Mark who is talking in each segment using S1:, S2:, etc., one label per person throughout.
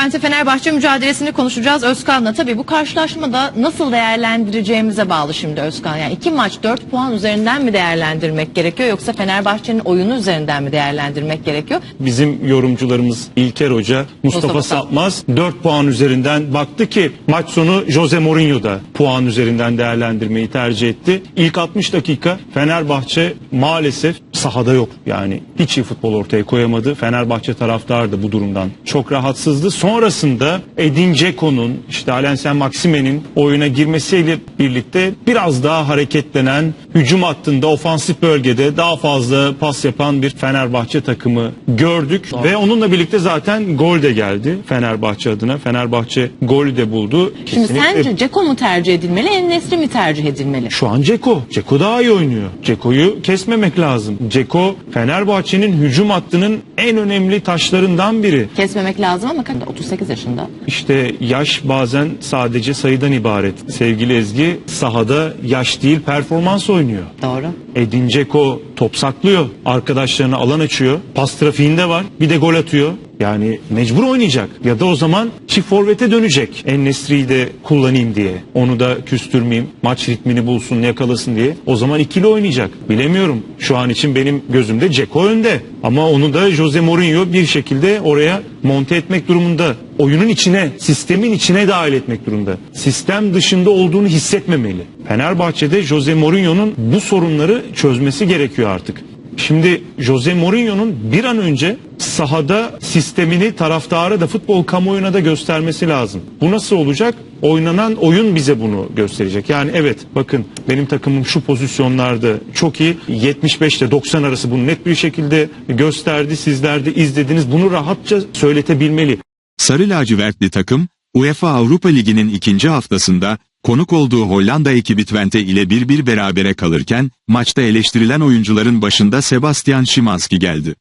S1: Twente Fenerbahçe mücadelesini konuşacağız Özkan'la. Tabii bu karşılaşmada nasıl değerlendireceğimize bağlı şimdi Özkan. Yani iki maç dört puan üzerinden mi değerlendirmek gerekiyor yoksa Fenerbahçe'nin oyunu üzerinden mi değerlendirmek gerekiyor?
S2: Bizim yorumcularımız İlker Hoca, Mustafa,
S1: Mustafa
S2: Sapmaz 4 puan üzerinden baktı ki maç sonu Jose Mourinho da puan üzerinden değerlendirmeyi tercih etti. İlk 60 dakika Fenerbahçe maalesef sahada yok. Yani hiç iyi futbol ortaya koyamadı. Fenerbahçe taraftarı da bu durumdan çok rahatsızdı. Sonrasında Edin Dzeko'nun işte Alensen Maksime'nin oyuna girmesiyle birlikte biraz daha hareketlenen hücum hattında ofansif bölgede daha fazla pas yapan bir Fenerbahçe takımı gördük ve onunla birlikte zaten gol de geldi Fenerbahçe adına. Fenerbahçe golü de buldu.
S1: Şimdi
S2: Kesinlikle
S1: sence Ceko mu tercih edilmeli, En-Nesyri mi tercih edilmeli?
S2: şu an Ceko. Ceko daha iyi oynuyor. Ceko'yu kesmemek lazım. Ceko Fenerbahçe'nin hücum hattının en önemli taşlarından biri.
S1: Kesmemek lazım ama kaç- 38 yaşında.
S2: İşte yaş bazen sadece sayıdan ibaret. Sevgili Ezgi sahada yaş değil performans oynuyor.
S1: Doğru.
S2: Edin Dzeko top saklıyor. Arkadaşlarına alan açıyor. Pas trafiğinde var. Bir de gol atıyor. Yani mecbur oynayacak. Ya da o zaman çift forvete dönecek. En-Nesyri'yi de kullanayım diye. Onu da küstürmeyeyim. Maç ritmini bulsun, yakalasın diye. O zaman ikili oynayacak. Bilemiyorum. Şu an için benim gözümde Dzeko önde. Ama onu da Jose Mourinho bir şekilde oraya monte etmek durumunda. Oyunun içine, sistemin içine dahil etmek durumunda. Sistem dışında olduğunu hissetmemeli. Fenerbahçe'de Jose Mourinho'nun bu sorunları çözmesi gerekiyor artık. Şimdi Jose Mourinho'nun bir an önce sahada sistemini taraftara da futbol kamuoyuna da göstermesi lazım. Bu nasıl olacak? Oynanan oyun bize bunu gösterecek. Yani evet bakın benim takımım şu pozisyonlarda çok iyi. 75 ile 90 arası bunu net bir şekilde gösterdi. Sizler de izlediniz. Bunu rahatça söyletebilmeli.
S3: Sarı lacivertli takım, UEFA Avrupa Ligi'nin ikinci haftasında konuk olduğu Hollanda ekibi Twente ile 1-1 berabere kalırken, maçta eleştirilen oyuncuların başında Sebastian Szymanski geldi.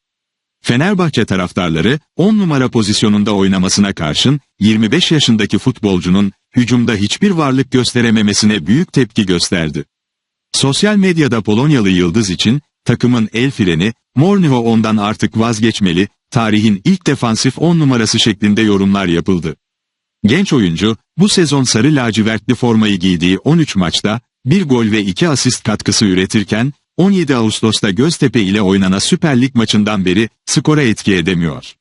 S3: Fenerbahçe taraftarları 10 numara pozisyonunda oynamasına karşın 25 yaşındaki futbolcunun hücumda hiçbir varlık gösterememesine büyük tepki gösterdi. Sosyal medyada Polonyalı yıldız için takımın el freni, Mourinho ondan artık vazgeçmeli, tarihin ilk defansif 10 numarası şeklinde yorumlar yapıldı. Genç oyuncu, bu sezon sarı lacivertli formayı giydiği 13 maçta, bir gol ve 2 asist katkısı üretirken, 17 Ağustos'ta Göztepe ile oynanan Süper Lig maçından beri skora etki edemiyor.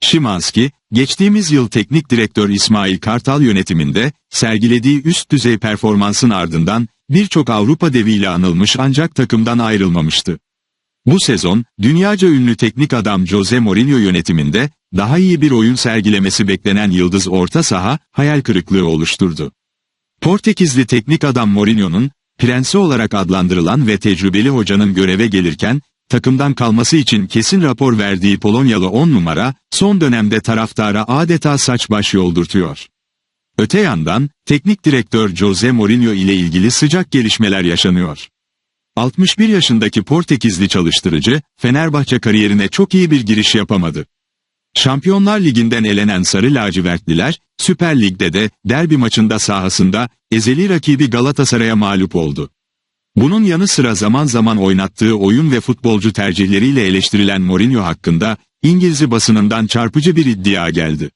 S3: Şimanski, geçtiğimiz yıl teknik direktör İsmail Kartal yönetiminde sergilediği üst düzey performansın ardından birçok Avrupa deviyle anılmış ancak takımdan ayrılmamıştı. Bu sezon, dünyaca ünlü teknik adam Jose Mourinho yönetiminde, daha iyi bir oyun sergilemesi beklenen yıldız orta saha, hayal kırıklığı oluşturdu. Portekizli teknik adam Mourinho'nun, prensi olarak adlandırılan ve tecrübeli hocanın göreve gelirken, takımdan kalması için kesin rapor verdiği Polonyalı 10 numara, son dönemde taraftara adeta saç baş yoldurtuyor. Öte yandan, teknik direktör Jose Mourinho ile ilgili sıcak gelişmeler yaşanıyor. 61 yaşındaki Portekizli çalıştırıcı, Fenerbahçe kariyerine çok iyi bir giriş yapamadı. Şampiyonlar Ligi'nden elenen Sarı Lacivertliler, Süper Lig'de de derbi maçında sahasında ezeli rakibi Galatasaray'a mağlup oldu. Bunun yanı sıra zaman zaman oynattığı oyun ve futbolcu tercihleriyle eleştirilen Mourinho hakkında İngiliz basınından çarpıcı bir iddia geldi.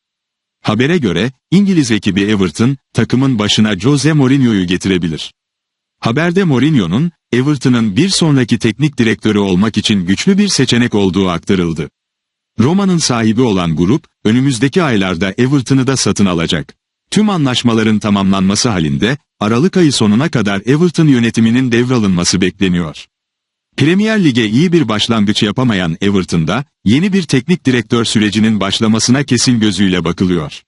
S3: Habere göre İngiliz ekibi Everton takımın başına Jose Mourinho'yu getirebilir. Haberde Mourinho'nun Everton'ın bir sonraki teknik direktörü olmak için güçlü bir seçenek olduğu aktarıldı. Roma'nın sahibi olan grup, önümüzdeki aylarda Everton'ı da satın alacak. Tüm anlaşmaların tamamlanması halinde, Aralık ayı sonuna kadar Everton yönetiminin devralınması bekleniyor. Premier Lig'e iyi bir başlangıç yapamayan Everton'da, yeni bir teknik direktör sürecinin başlamasına kesin gözüyle bakılıyor.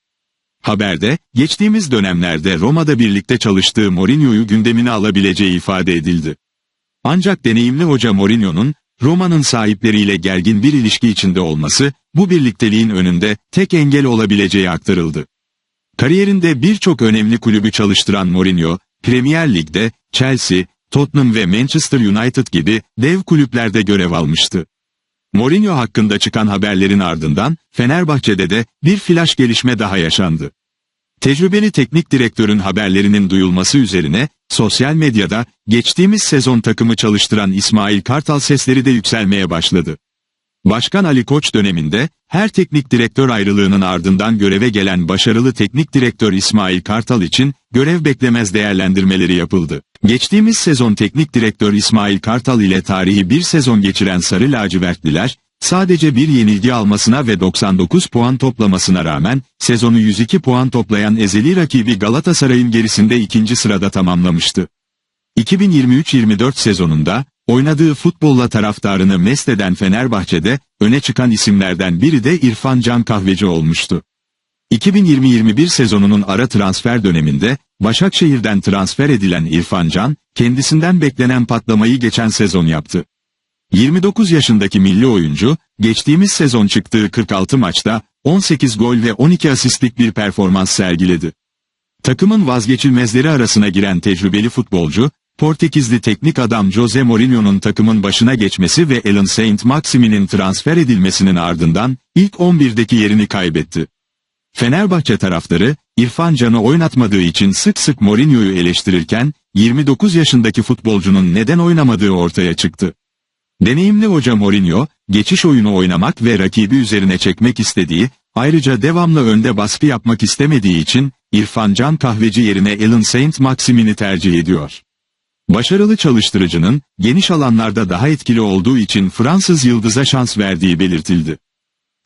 S3: Haberde, geçtiğimiz dönemlerde Roma'da birlikte çalıştığı Mourinho'yu gündemine alabileceği ifade edildi. Ancak deneyimli hoca Mourinho'nun, Roma'nın sahipleriyle gergin bir ilişki içinde olması, bu birlikteliğin önünde tek engel olabileceği aktarıldı. Kariyerinde birçok önemli kulübü çalıştıran Mourinho, Premier Lig'de Chelsea, Tottenham ve Manchester United gibi dev kulüplerde görev almıştı. Mourinho hakkında çıkan haberlerin ardından Fenerbahçe'de de bir flash gelişme daha yaşandı. Tecrübeli teknik direktörün haberlerinin duyulması üzerine sosyal medyada geçtiğimiz sezon takımı çalıştıran İsmail Kartal sesleri de yükselmeye başladı. Başkan Ali Koç döneminde her teknik direktör ayrılığının ardından göreve gelen başarılı teknik direktör İsmail Kartal için görev beklemez değerlendirmeleri yapıldı. Geçtiğimiz sezon teknik direktör İsmail Kartal ile tarihi bir sezon geçiren Sarı Lacivertliler, sadece bir yenilgi almasına ve 99 puan toplamasına rağmen sezonu 102 puan toplayan ezeli rakibi Galatasaray'ın gerisinde ikinci sırada tamamlamıştı. 2023-24 sezonunda oynadığı futbolla taraftarını mest eden Fenerbahçe'de öne çıkan isimlerden biri de İrfan Can Kahveci olmuştu. 2020-21 sezonunun ara transfer döneminde Başakşehir'den transfer edilen İrfan Can, kendisinden beklenen patlamayı geçen sezon yaptı. 29 yaşındaki milli oyuncu, geçtiğimiz sezon çıktığı 46 maçta 18 gol ve 12 asistlik bir performans sergiledi. Takımın vazgeçilmezleri arasına giren tecrübeli futbolcu, Portekizli teknik adam Jose Mourinho'nun takımın başına geçmesi ve Alan Saint-Maximin'in transfer edilmesinin ardından ilk 11'deki yerini kaybetti. Fenerbahçe taraftarı, İrfan Can'ı oynatmadığı için sık sık Mourinho'yu eleştirirken, 29 yaşındaki futbolcunun neden oynamadığı ortaya çıktı. Deneyimli hoca Mourinho, geçiş oyunu oynamak ve rakibi üzerine çekmek istediği, ayrıca devamlı önde baskı yapmak istemediği için, İrfan Can kahveci yerine Alan Saint-Maximin'i tercih ediyor. Başarılı çalıştırıcının, geniş alanlarda daha etkili olduğu için Fransız yıldıza şans verdiği belirtildi.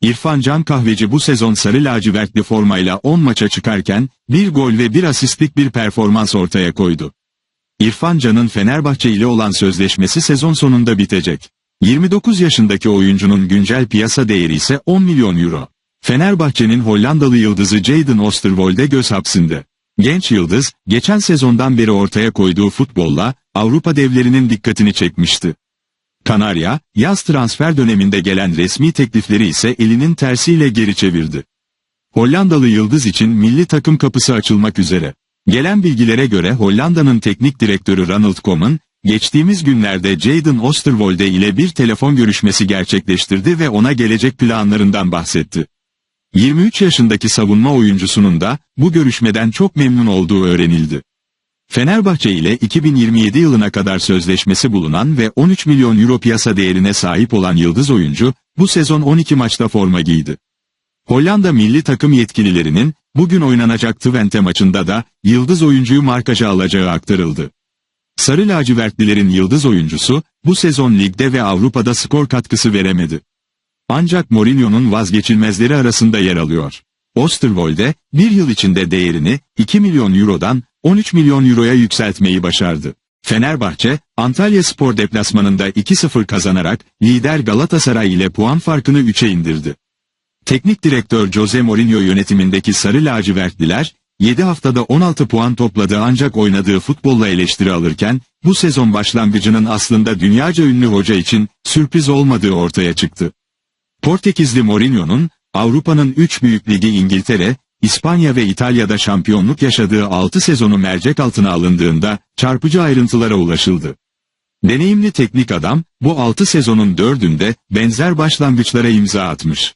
S3: İrfan Can Kahveci bu sezon sarı lacivertli formayla 10 maça çıkarken, bir gol ve bir asistlik bir performans ortaya koydu. İrfan Can'ın Fenerbahçe ile olan sözleşmesi sezon sonunda bitecek. 29 yaşındaki oyuncunun güncel piyasa değeri ise 10 milyon euro. Fenerbahçe'nin Hollandalı yıldızı Jadon Osterwolde göz hapsinde. Genç yıldız, geçen sezondan beri ortaya koyduğu futbolla, Avrupa devlerinin dikkatini çekmişti. Kanarya, yaz transfer döneminde gelen resmi teklifleri ise elinin tersiyle geri çevirdi. Hollandalı yıldız için milli takım kapısı açılmak üzere. Gelen bilgilere göre Hollanda'nın teknik direktörü Ronald Koeman, geçtiğimiz günlerde Jadon Osterwolde ile bir telefon görüşmesi gerçekleştirdi ve ona gelecek planlarından bahsetti. 23 yaşındaki savunma oyuncusunun da bu görüşmeden çok memnun olduğu öğrenildi. Fenerbahçe ile 2027 yılına kadar sözleşmesi bulunan ve 13 milyon euro piyasa değerine sahip olan yıldız oyuncu, bu sezon 12 maçta forma giydi. Hollanda milli takım yetkililerinin, bugün oynanacak Twente maçında da, yıldız oyuncuyu markaja alacağı aktarıldı. Sarı lacivertlilerin yıldız oyuncusu, bu sezon ligde ve Avrupa'da skor katkısı veremedi. Ancak Mourinho'nun vazgeçilmezleri arasında yer alıyor. Osterwolde, bir yıl içinde değerini 2 milyon eurodan 13 milyon euroya yükseltmeyi başardı. Fenerbahçe, Antalya Spor deplasmanında 2-0 kazanarak lider Galatasaray ile puan farkını 3'e indirdi. Teknik direktör Jose Mourinho yönetimindeki Sarı Lacivertliler, 7 haftada 16 puan topladı ancak oynadığı futbolla eleştiri alırken, bu sezon başlangıcının aslında dünyaca ünlü hoca için sürpriz olmadığı ortaya çıktı. Portekizli Mourinho'nun, Avrupa'nın 3 büyük ligi İngiltere, İspanya ve İtalya'da şampiyonluk yaşadığı 6 sezonu mercek altına alındığında çarpıcı ayrıntılara ulaşıldı. Deneyimli teknik adam, bu 6 sezonun 4'ünde benzer başlangıçlara imza atmış.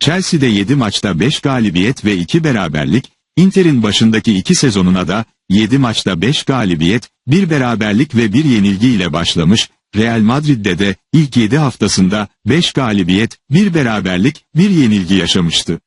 S3: Chelsea'de 7 maçta 5 galibiyet ve 2 beraberlik, Inter'in başındaki 2 sezonuna da 7 maçta 5 galibiyet, 1 beraberlik ve 1 yenilgi ile başlamış, Real Madrid'de de ilk 7 haftasında 5 galibiyet, 1 beraberlik, 1 yenilgi yaşamıştı.